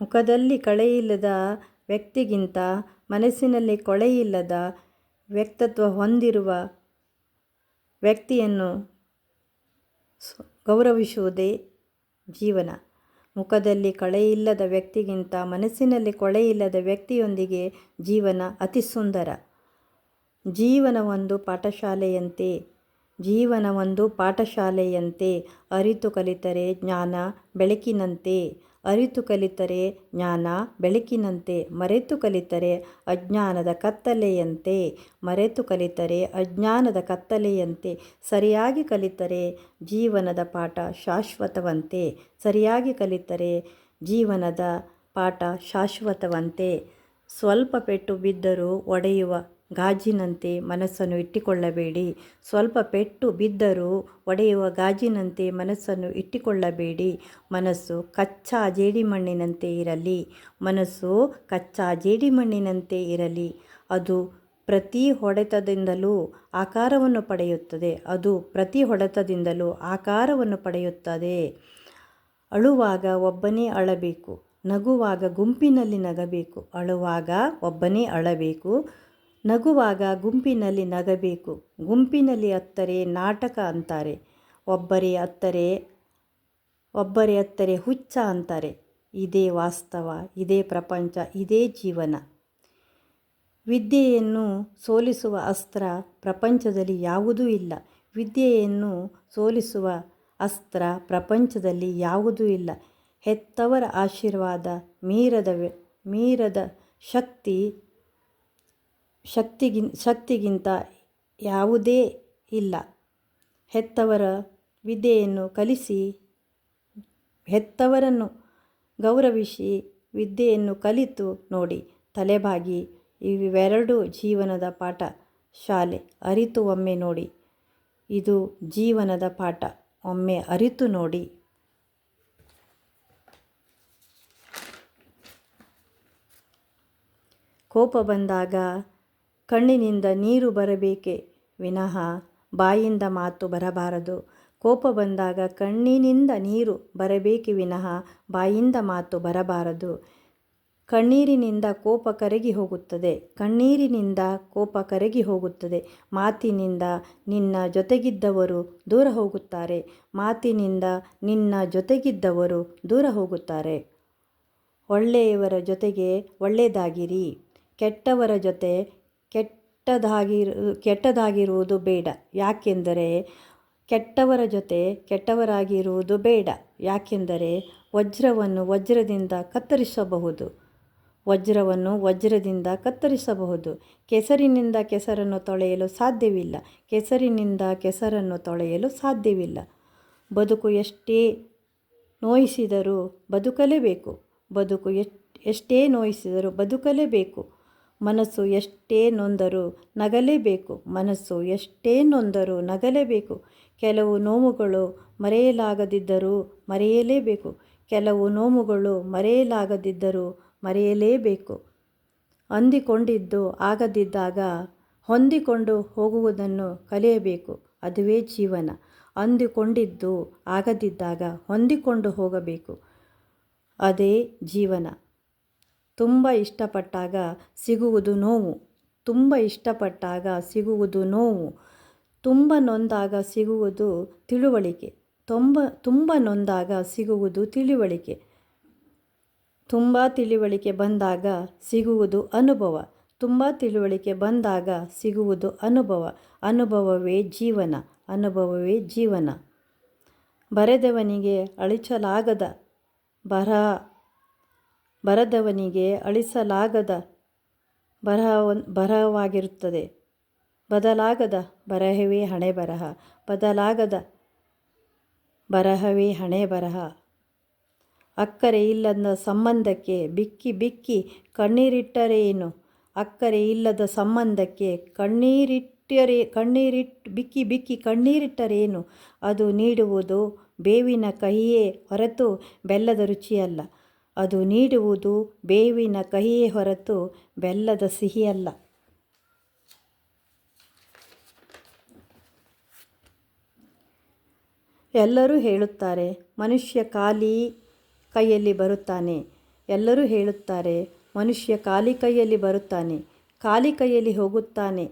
ಮುಖದಲ್ಲಿ ಕಳೆಯಿಲ್ಲದ ವ್ಯಕ್ತಿಗಿಂತ ಮನಸ್ಸಿನಲ್ಲಿ ಕೊಳೆಯಿಲ್ಲದ ವ್ಯಕ್ತತ್ವ ಹೊಂದಿರುವ ವ್ಯಕ್ತಿಯನ್ನು ಗೌರವಿಸುವುದೇ ಜೀವನ. ಮುಖದಲ್ಲಿ ಕಳೆಯಿಲ್ಲದ ವ್ಯಕ್ತಿಗಿಂತ ಮನಸ್ಸಿನಲ್ಲಿ ಕೊಳೆಯಿಲ್ಲದ ವ್ಯಕ್ತಿಯೊಂದಿಗೆ ಜೀವನ ಅತಿ ಸುಂದರ. ಜೀವನ ಒಂದು ಪಾಠಶಾಲೆಯಂತೆ ಜೀವನ ಒಂದು ಪಾಠಶಾಲೆಯಂತೆ ಅರಿತು ಕಲಿತರೆ ಜ್ಞಾನ ಬೆಳಕಿನಂತೆ. ಅರಿತು ಕಲಿತರೆ ಜ್ಞಾನ ಬೆಳಕಿನಂತೆ, ಮರೆತು ಕಲಿತರೆ ಅಜ್ಞಾನದ ಕತ್ತಲೆಯಂತೆ, ಮರೆತು ಕಲಿತರೆ ಅಜ್ಞಾನದ ಕತ್ತಲೆಯಂತೆ, ಸರಿಯಾಗಿ ಕಲಿತರೆ ಜೀವನದ ಪಾಠ ಶಾಶ್ವತವಂತೆ, ಸರಿಯಾಗಿ ಕಲಿತರೆ ಜೀವನದ ಪಾಠ ಶಾಶ್ವತವಂತೆ. ಸ್ವಲ್ಪ ಪೆಟ್ಟು ಬಿದ್ದರೂ ಒಡೆಯುವ ಗಾಜಿನಂತೆ ಮನಸ್ಸನ್ನು ಇಟ್ಟುಕೊಳ್ಳಬೇಡಿ. ಸ್ವಲ್ಪ ಪೆಟ್ಟು ಬಿದ್ದರೂ ಒಡೆಯುವ ಗಾಜಿನಂತೆ ಮನಸ್ಸನ್ನು ಇಟ್ಟುಕೊಳ್ಳಬೇಡಿ. ಮನಸ್ಸು ಕಚ್ಚಾ ಜೇಡಿಮಣ್ಣಿನಂತೆ ಇರಲಿ. ಮನಸ್ಸು ಕಚ್ಚಾ ಜೇಡಿಮಣ್ಣಿನಂತೆ ಇರಲಿ. ಅದು ಪ್ರತಿ ಹೊಡೆತದಿಂದಲೂ ಆಕಾರವನ್ನು ಪಡೆಯುತ್ತದೆ. ಅದು ಪ್ರತಿ ಹೊಡೆತದಿಂದಲೂ ಆಕಾರವನ್ನು ಪಡೆಯುತ್ತದೆ. ಅಳುವಾಗ ಒಬ್ಬನೇ ಅಳಬೇಕು. ನಗುವಾಗ ಗುಂಪಿನಲ್ಲಿ ನಗಬೇಕು. ಅಳುವಾಗ ಒಬ್ಬನೇ ಅಳಬೇಕು. ನಗುವಾಗ ಗುಂಪಿನಲ್ಲಿ ನಗಬೇಕು. ಗುಂಪಿನಲ್ಲಿ ಅತ್ತರೆ ನಾಟಕ ಅಂತಾರೆ. ಒಬ್ಬರೇ ಅತ್ತರೆ ಒಬ್ಬರೇ ಅತ್ತರೆ ಹುಚ್ಚ ಅಂತಾರೆ. ಇದೇ ವಾಸ್ತವ, ಇದೇ ಪ್ರಪಂಚ, ಇದೇ ಜೀವನ. ವಿದ್ಯೆಯನ್ನು ಸೋಲಿಸುವ ಅಸ್ತ್ರ ಪ್ರಪಂಚದಲ್ಲಿ ಯಾವುದೂ ಇಲ್ಲ. ವಿದ್ಯೆಯನ್ನು ಸೋಲಿಸುವ ಅಸ್ತ್ರ ಪ್ರಪಂಚದಲ್ಲಿ ಯಾವುದೂ ಇಲ್ಲ. ಹೆತ್ತವರ ಆಶೀರ್ವಾದ, ಮೀರದ ಮೀರದ ಶಕ್ತಿ ಶಕ್ತಿಗಿನ್, ಶಕ್ತಿಗಿಂತ ಯಾವುದೇ ಇಲ್ಲ. ಹೆತ್ತವರ ವಿದ್ಯೆಯನ್ನು ಕಲಿಸಿ, ಹೆತ್ತವರನ್ನು ಗೌರವಿಸಿ ವಿದ್ಯೆಯನ್ನು ಕಲಿತು ನೋಡಿ. ತಲೆಬಾಗಿ ಇವೆರಡು ಜೀವನದ ಪಾಠ. ಶಾಲೆ ಅರಿತು ಒಮ್ಮೆ ನೋಡಿ. ಇದು ಜೀವನದ ಪಾಠ. ಒಮ್ಮೆ ಅರಿತು ನೋಡಿ. ಕೋಪ ಬಂದಾಗ ಕಣ್ಣಿನಿಂದ ನೀರು ಬರಬೇಕೆ? ವಿನಃ ಬಾಯಿಂದ ಮಾತು ಬರಬಾರದು. ಕೋಪ ಬಂದಾಗ ಕಣ್ಣಿನಿಂದ ನೀರು ಬರಬೇಕೆ? ವಿನಃ ಬಾಯಿಂದ ಮಾತು ಬರಬಾರದು. ಕಣ್ಣೀರಿನಿಂದ ಕೋಪ ಕರಗಿ ಹೋಗುತ್ತದೆ. ಕಣ್ಣೀರಿನಿಂದ ಕೋಪ ಕರಗಿ ಹೋಗುತ್ತದೆ. ಮಾತಿನಿಂದ ನಿನ್ನ ಜೊತೆಗಿದ್ದವರು ದೂರ ಹೋಗುತ್ತಾರೆ. ಮಾತಿನಿಂದ ನಿನ್ನ ಜೊತೆಗಿದ್ದವರು ದೂರ ಹೋಗುತ್ತಾರೆ. ಒಳ್ಳೆಯವರ ಜೊತೆಗೆ ಒಳ್ಳೆಯದಾಗಿರಿ. ಕೆಟ್ಟವರ ಜೊತೆ ಕೆಟ್ಟದಾಗಿರು ಕೆಟ್ಟದಾಗಿರುವುದು ಬೇಡ. ಯಾಕೆಂದರೆ ಕೆಟ್ಟವರ ಜೊತೆ ಕೆಟ್ಟವರಾಗಿರುವುದು ಬೇಡ. ಯಾಕೆಂದರೆ ವಜ್ರವನ್ನು ವಜ್ರದಿಂದ ಕತ್ತರಿಸಬಹುದು. ವಜ್ರವನ್ನು ವಜ್ರದಿಂದ ಕತ್ತರಿಸಬಹುದು. ಕೆಸರಿನಿಂದ ಕೆಸರನ್ನು ತೊಳೆಯಲು ಸಾಧ್ಯವಿಲ್ಲ. ಕೆಸರಿನಿಂದ ಕೆಸರನ್ನು ತೊಳೆಯಲು ಸಾಧ್ಯವಿಲ್ಲ. ಬದುಕು ಎಷ್ಟೇ ನೋಯಿಸಿದರೂ ಬದುಕಲೇಬೇಕು. ಬದುಕು ಎಷ್ಟ್ ನೋಯಿಸಿದರೂ ಬದುಕಲೇಬೇಕು. ಮನಸ್ಸು ಎಷ್ಟೇ ನೊಂದರೂ ನಗಲೇಬೇಕು. ಮನಸ್ಸು ಎಷ್ಟೇ ನೊಂದರೂ ನಗಲೇಬೇಕು. ಕೆಲವು ನೋವುಗಳು ಮರೆಯಲಾಗದಿದ್ದರೂ ಮರೆಯಲೇಬೇಕು. ಕೆಲವು ನೋವುಗಳು ಮರೆಯಲಾಗದಿದ್ದರೂ ಮರೆಯಲೇಬೇಕು. ಅಂದಿಕೊಂಡಿದ್ದು ಆಗದಿದ್ದಾಗ ಹೊಂದಿಕೊಂಡು ಹೋಗುವುದನ್ನು ಕಲಿಯಬೇಕು. ಅದುವೇ ಜೀವನ. ಅಂದುಕೊಂಡಿದ್ದು ಆಗದಿದ್ದಾಗ ಹೊಂದಿಕೊಂಡು ಹೋಗಬೇಕು. ಅದೇ ಜೀವನ. ತುಂಬ ಇಷ್ಟಪಟ್ಟಾಗ ಸಿಗುವುದು ನೋವು. ತುಂಬ ಇಷ್ಟಪಟ್ಟಾಗ ಸಿಗುವುದು ನೋವು. ತುಂಬ ನೊಂದಾಗ ಸಿಗುವುದು ತಿಳುವಳಿಕೆ. ತುಂಬ ತುಂಬ ನೊಂದಾಗ ಸಿಗುವುದು ತಿಳಿವಳಿಕೆ. ತುಂಬ ತಿಳಿವಳಿಕೆ ಬಂದಾಗ ಸಿಗುವುದು ಅನುಭವ. ತುಂಬ ತಿಳುವಳಿಕೆ ಬಂದಾಗ ಸಿಗುವುದು ಅನುಭವ. ಅನುಭವವೇ ಜೀವನ. ಅನುಭವವೇ ಜೀವನ. ಬರೆದವನಿಗೆ ಅಳಿಸಲಾಗದ ಬರಹ ಬರೆದವನಿಗೆ ಅಳಿಸಲಾಗದ ಬರಹ ಬರಹವಾಗಿರುತ್ತದೆ. ಬದಲಾಗದ ಬರಹವೇ ಹಣೆ ಬರಹ, ಬದಲಾಗದ ಬರಹವೇ ಹಣೆ ಬರಹ. ಅಕ್ಕರೆ ಇಲ್ಲದ ಸಂಬಂಧಕ್ಕೆ ಬಿಕ್ಕಿ ಬಿಕ್ಕಿ ಕಣ್ಣೀರಿಟ್ಟರೇನು? ಅಕ್ಕರೆ ಇಲ್ಲದ ಸಂಬಂಧಕ್ಕೆ ಕಣ್ಣೀರಿಟ್ಟರೆ ಕಣ್ಣೀರಿಟ್ಟು ಬಿಕ್ಕಿ ಬಿಕ್ಕಿ ಕಣ್ಣೀರಿಟ್ಟರೇನು? ಅದು ನೀಡುವುದು ಬೇವಿನ ಕಹಿಯೇ ಹೊರತು ಬೆಲ್ಲದ ರುಚಿಯಲ್ಲ. ಅದು ನೀಡುವುದು ಬೇವಿನ ಕಹಿಯೇ ಹೊರತು ಬೆಲ್ಲದ ಸಿಹಿಯಲ್ಲ. ಎಲ್ಲರೂ ಹೇಳುತ್ತಾರೆ, ಮನುಷ್ಯ ಖಾಲಿ ಕೈಯಲ್ಲಿ ಬರುತ್ತಾನೆ. ಎಲ್ಲರೂ ಹೇಳುತ್ತಾರೆ, ಮನುಷ್ಯ ಖಾಲಿ ಕೈಯಲ್ಲಿ ಬರುತ್ತಾನೆ, ಖಾಲಿ ಕೈಯಲ್ಲಿ ಹೋಗುತ್ತಾನೆ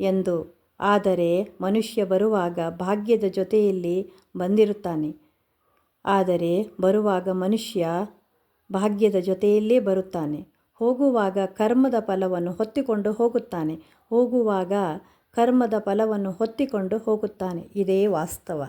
ಎಂದು. ಆದರೆ ಮನುಷ್ಯ ಬರುವಾಗ ಭಾಗ್ಯದ ಜೊತೆಯಲ್ಲಿ ಬಂದಿರುತ್ತಾನೆ. ಆದರೆ ಬರುವಾಗ ಮನುಷ್ಯ ಭಾಗ್ಯದ ಜೊತೆಯಲ್ಲೇ ಬರುತ್ತಾನೆ. ಹೋಗುವಾಗ ಕರ್ಮದ ಫಲವನ್ನು ಹೊತ್ತಿಕೊಂಡು ಹೋಗುತ್ತಾನೆ. ಹೋಗುವಾಗ ಕರ್ಮದ ಫಲವನ್ನು ಹೊತ್ತಿಕೊಂಡು ಹೋಗುತ್ತಾನೆ. ಇದೇ ವಾಸ್ತವ.